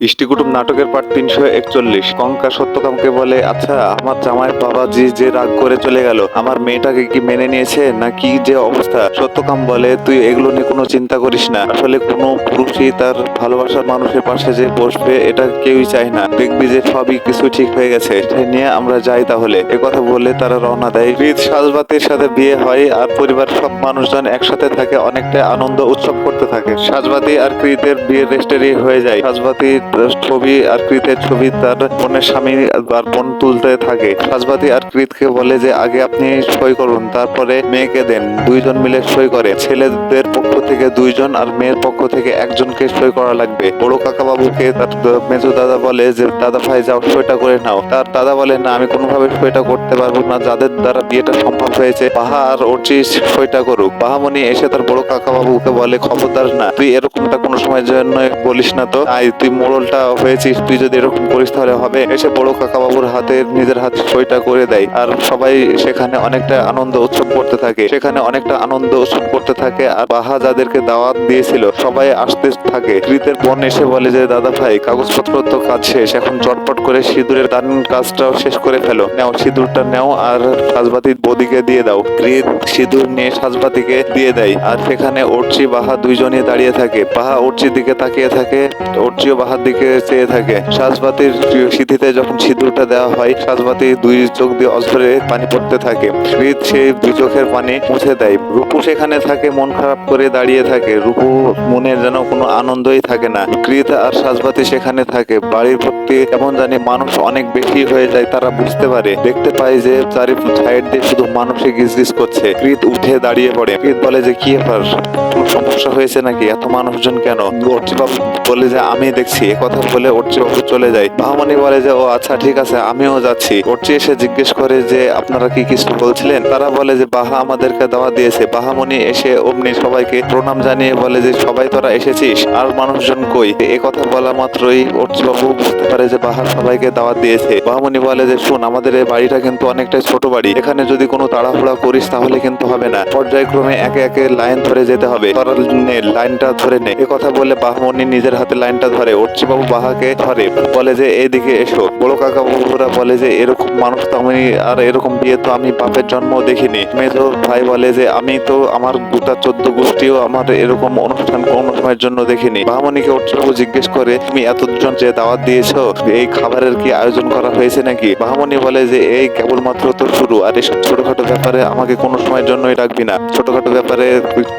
ইষ্টিকুটুম নাটকের পাঠ তিনশো একচল্লিশ। কঙ্কা সত্যকামকে বলে আচ্ছা আমার জামাই বাবাজি যে রাগ করে চলে গেল, আমার মেয়েটাকে কি মেনে নিয়েছে? না কি যে অবস্থা? সত্যকাম বলে, তুই এগুলো নিয়ে কোনো চিন্তা করিস না। আসলে কোনো পুরুষই তার ভালোবাসার মানুষের পাশে যে বসবে, এটা কেউই চায় না। দেখবি যে সবই কিছু ঠিক হয়ে গেছে। সে নিয়ে আমরা যাই তাহলে। এ কথা বলে তারা রওনা দেয়। রিত সাজবাতির সাথে বিয়ে হয় আর পরিবার সব মানুষজন একসাথে থাকে অনেকটা আনন্দ উৎসব করতে থাকে। সাজবাতি আর কৃতের বিয়ের রেস্টারি হয়ে যায়। সাজবাতির ছবি আর কৃতের ছবি তার বোনের স্বামী আর বোন তুলতে থাকে। সাজবাতি আর কৃতকে বলে যে, আগে আপনি সই করুন, তারপরে মেয়েকে দেন। দুইজন মিলে সই করে। ছেলেদের পক্ষ থেকে দুইজন আর মেয়ের পক্ষ থেকে একজনকে সই করা লাগবে। বড় কাকা বাবুকে তার মেজো দাদা বলে যে, দাদা ভাই, যাও, সইটা করে নাও। তার দাদা বলে, না, আমি কোনোভাবে সইটা করতে পারব না। যাদের দ্বারা বিয়েটা সম্ভব হয়েছে, বাহা আর অর্চি সইটা করুক। বাহামণি এসে তার বড় কাকা বাবুকে বলে, খবরদার না, তুই এরকমটা কোনো সময়ের জন্য বলিস না তো। আই তুই মোড়লটা হয়েছিস, তুই যদি এরকম করিস তাহলে হবে। এসে বড় কাকা বাবুর হাতে নিজের হাতে সইটা করে দেয়। আর সবাই সেখানে অনেকটা আনন্দ উৎসব করতে থাকে। সেখানে অনেকটা আনন্দ উৎসব করতে থাকে। আর বাহা যাদেরকে দাওয়াত দিয়েছিল। সবাই আসতে থাকে। কৃতের বোন এসে বলে যে, দাদা ভাই, কাগজপত্র তো কাজ শেষ। এখন চটপট করে সিঁদুরের দান কাজটাও শেষ করে ফেলো। নাও, সিঁদুরটা নাও আর সাজবাতি বদিকে দিয়ে দাও। কৃত সিঁদুর নিয়ে সাজবাতিকে দিয়ে দেয়। আর সেখানে অর্চি, বাহা দুইজনই দাঁড়িয়ে থাকে। বাহা অর্চির দিকে তাকিয়ে থাকে, অর্চিও বাহার দিকে চেয়ে থাকে। সাজবাতির সিঁথিতে যখন সিঁদুরটা দেওয়া হয়, সাজবাতি দুই চোখ দিয়ে অঝরে পানি পড়তে থাকে। কৃত সেই দুই চোখের পানি মুছে দেয়। রূপু সেখানে থাকে, মন খারাপ করে দাঁড়িয়ে থাকে। রূপু মনে যেন কোনো আনন্দই থাকে না। কৃত আর সাজবাতি সেখানে থাকে। বাড়ির ভর্তি এমন জানি মানুষ অনেক বেশি হয়ে যায়, তারা বুঝতে পারে। দেখতে পায় যে চারি সাইড দিয়ে শুধু মানুষে গিজ গিজ করছে। কৃত উঠে দাঁড়িয়ে পড়ে। কৃত বলে যে, কি ব্যাপার? সমস্যা হয়েছে নাকি? এত মানুষজন কেন? অর্চিবাবু বলে যে, আমি দেখছি। কথা বলে অর্চিবাবু চলে যায়। বাহামণি বলে যে, ও আচ্ছা ঠিক আছে, আমিও যাচ্ছি। অর্চি এসে জিজ্ঞেস করে যে, আপনারা কি কিছু বলছিলেন? তারা বলে যে, বাহা আমাদেরকে দাওয়া দিয়েছে। বাহামণি এসে অমনি সবাইকে প্রণাম জানিয়ে বলে যে, সবাই তোরা এসেছিস, আর মানুষজন কই? এ কথা বলা মাত্রই অর্চিবাবু বুঝতে পারে যে বাহা সবাইকে দাওয়াত দিয়েছে। বাহামণি বলে যে, শোন, আমাদের এই বাড়িটা কিন্তু অনেকটাই ছোট বাড়ি। এখানে যদি কোনো তাড়াহুড়া করিস, তাহলে কিন্তু হবে না। পর্যায়ক্রমে একে একে লাইন ধরে যেতে হবে। তোরা নে, লাইনটা ধরে নে। এ কথা বলে বাহামণি নিজের হাতে লাইনটা ধরে। অর্চিবাবু বাহাকে ধরে, বলে যে, এইদিকে এসো। বড় কাকা বাবুরা বলে যে, এরকম মানুষ তো আমি, আর এরকম বিয়ে তো আমি বাপের জন্ম দেখিনি। মেজো ভাই বলে যে, আমি তো আমার গোটা চোদ্দ গোষ্ঠীও আমার এরকম অনুষ্ঠান কোনো সময়ের জন্য দেখিনি। বাহামণিকে অর্চিবাবু জিজ্ঞেস করে, তুমি এতজন যে দাওয়াত দিয়েছ, এই খাবারের কি আয়োজন করা হয়েছে নাকি? বাহামণি বলে যে, এই কেবলমাত্র তো শুরু, আর এসব ছোটখাটো ব্যাপারে আমাকে কোনো সময়ের জন্যই ডাকবি না। ছোটখাটো ব্যাপারে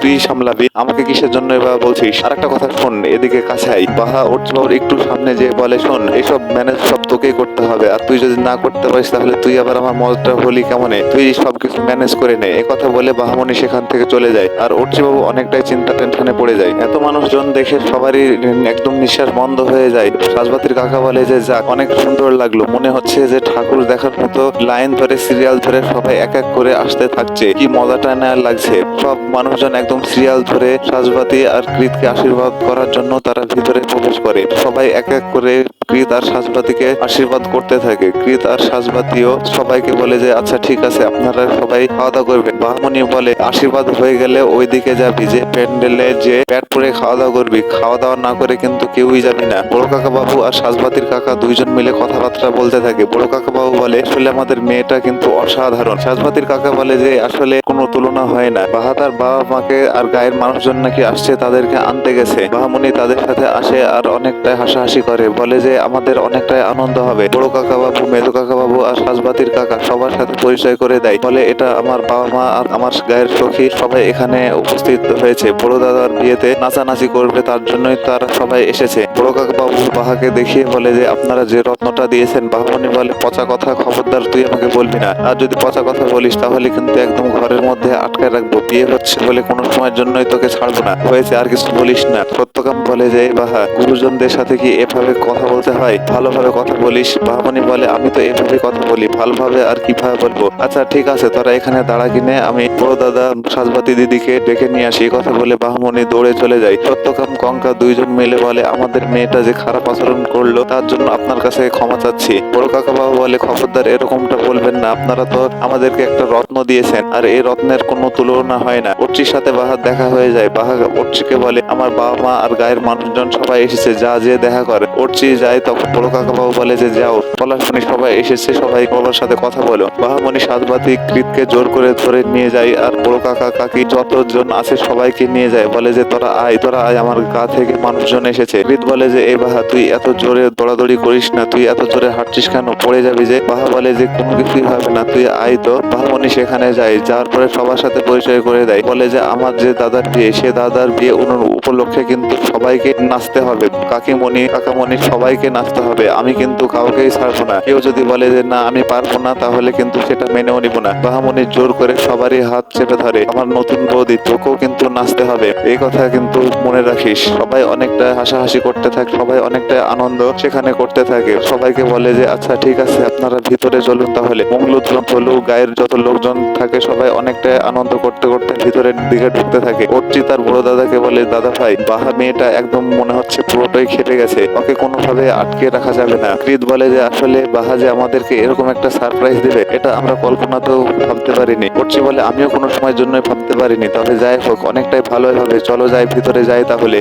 তুই সামলাবি, আমাকে কিসের জন্য বা বলছিস? আর একটা কথা শোন, এদিকে কাছাই। বাহা অর্চিবাবুর একটু সামনে যে বলে, শোন এইসব ম্যানেজ সব তোকেই করতে হবে, আর তুই যদি না করতে পারিস, তাহলে তুই আবার আমার মজটা হলি কেমনে? তুই সবকিছু ম্যানেজ করে নে। কথা বলে বাহামনি সেখান থেকে চলে যায়, আর অর্চিবাবু অনেকটাই চিন্তা টেনশনে পড়ে যায়। এত মানুষজন দেখে সবারই একদম নিঃশ্বাস বন্ধ হয়ে যায়। সাজবাতির কাকা বলে যে, যাক, অনেক সুন্দর লাগল। মনে হচ্ছে যে, ঠাকুর দেখার মতো লাইন ধরে সিরিয়াল ধরে সবাই এক এক করে আসতে থাকছে। কি মজাটা না লাগছে? সব মানুষজন একদম সিরিয়াল ধরে, সাজবাতি আর কৃতকে আশীর্বাদ করার জন্য তারা ভিতরে প্রবেশ করে। সবাই এক এক করে কৃত আর সাজবাতিকে আশীর্বাদ করতে থাকে। কৃত আর সাজবাতিও সবাইকে বলে যে আচ্ছা ঠিক আছে, আপনারা সবাই খাওয়া দাওয়া করবেন। বাহমনি বলে, আশীর্বাদ হয়ে গেলে ওইদিকে যাবি যে প্যান্ডেলে যে প্যাট পরে খাওয়া দাওয়া করবি খাওয়া দাওয়া না করে কিন্তু কেউই যাবি না। বড় কাকা বাবু আর সাজবাতির কাকা দুইজন মিলে কথাবার্তা বলতে থাকে। বড় কাকা বাবু বলে, আসলে আমাদের মেয়েটা কিন্তু অসাধারণ। সাজবাতির কাকা বলে যে, আসলে কোনো তুলনা হয় না। বাহাদার বাবা মাকে আর গায়ের মানুষজন নাকি আসছে, তাদেরকে আনতে গেছে। বাহামণি তাদের সাথে আসে আর অনেকটাই হাসাহাসি করে। বলে যে, আমাদের অনেকটাই আনন্দ হবে। বড় কাকা বাবু মেজো কাকা বাবু আর সাজবাতির কাকা সবার সাথে পরিচয় করে দেয়। বলে, এটা আমার বাবা মা আর আমার গায়ের সখী সবাই এখানে উপস্থিত হয়েছে। বড় দাদার বিয়েতে নাচানাচি করবে, তার জন্যই তারা সবাই এসেছে। বড় কাকা বাবু বাহাকে দেখিয়ে বলে যে, আপনারা যে রত্নটা দিয়েছেন, বাহামণি বলে পচা কথা, খবরদার, তুই আমাকে বলবি না। আর যদি পচা কথা বলিস, তাহলে কিন্তু একদম ঘরের মধ্যে আটকায় রাখব। বিয়ে হচ্ছে বলে কোনো সময়ের জন্যই তোকে ছাড়বো না। হয়েছে, আর কিছু বলিস না। সত্যকাম বলে যে, বাহা, গুরুজনদের সাথে কি এভাবে কথা বলতে হয়? ভালোভাবে কথা বলিস। বাহামণি বলে, আমি তো এভাবে কথা বলি। ভালোভাবে আর কীভাবে বলব? আচ্ছা ঠিক আছে, তোরা এখানে দাঁড়া কিনে আমি বড় দাদা সাজবাতি দিদিকে ডেকে নিয়ে আসি। কথা বলে বাহমনি দৌড়ে চলে যায় সত্যকাম কঙ্কা দুইজন মিলে বলে, আমাদের মেয়েটা যে খারাপ আচরণ করল, তার জন্য আপনার কাছে ক্ষমা চাচ্ছি। বড় কাকা বাবু বলে, খবরদার, এরকমটা বলবেন না। আপনারা তো আমাদেরকে একটা রত্ন দিয়েছেন, আর এই রত্নের কোনো তুলনা হয় না। অর্চির সাথে বাহার দেখা হয়ে যায়। বাহা অর্চিকে বলে, আমার বাবা মা আর গায়ের মানুষজন সবাই এসেছে, যা যে দেখা করে। অর্চি যায় তখন বড় কাকা বাবু বলে যে, যাও, পলাশমণি সবাই এসেছে, সবাই বাবার সাথে কথা বলো। বাহামণি সাতবাতি কৃতকে জোর করে ধরে নিয়ে যায়, আর বড় কাকা, কাকি যতজন আছে সবাইকে নিয়ে যায়। বলে যে, তোরা আয় তোরা আয় আমার গা থেকে মানুষজন এসেছে। বিদ বলে যে এই বাহা, তুই এত জোরে দৌড়াদৌড়ি করিস না, তুই এত জোরে হাঁটছিস কেন? পড়ে যাবি যে? বাহা বলে যে, কোনো কিছুই হবে না, তুই আয় তো। বাহামণি সেখানে যায়, যাওয়ার পরে সবার সাথে পরিচয় করে দেয়। বলে যে, আমার যে দাদার বিয়ে, সে দাদার বিয়ে উপলক্ষে কিন্তু সবাইকে নাচতে হবে। কাকিমণি, কাকামণি সবাইকে নাচতে হবে। আমি কিন্তু কাউকেই ছাড়বো না। কেউ যদি বলে যে, না, আমি পারব না, তাহলে কিন্তু সেটা মেনেও নিব না। বাহামণি জোর করে সবারই হাত চেপে ধরে, আমার নতুন বৌদি, তোকেও কিন্তু নাচতে হবে। এই কথা কিন্তু মনে রাখিস। সবাই অনেকটা হাসাহাসি করতে থাকে, সবাই অনেকটা আনন্দ সেখানে করতে থাকে। সবাইকে বলে যে আচ্ছা ঠিক আছে, আপনারা ভিতরে চলুন তাহলে। মঙ্গলুদ্রম চলু গায়ের যত লোকজন থাকে, সবাই অনেকটা আনন্দ করতে করতে ভিতরের দিকে ঢুকতে থাকে। অর্চি তার বড় দাদাকে বলে, দাদা ভাই, বাহা মেয়েটা একদম মনে হচ্ছে পুরোটাই খেটে গেছে। ওকে কোনোভাবে আটকে রাখা যাবে না। কৃত বলে যে, আসলে বাহা যে আমাদেরকে এরকম একটা সারপ্রাইজ দেবে। এটা আমরা কল্পনাতেও ভাবতে পারিনি। করছি বলে আমিও কোনো সময়ের জন্যই ভাবতে পারিনি। তবে যাই হোক, অনেকটাই ভালোই হবে চলো যাই, ভিতরে যাই তাহলে।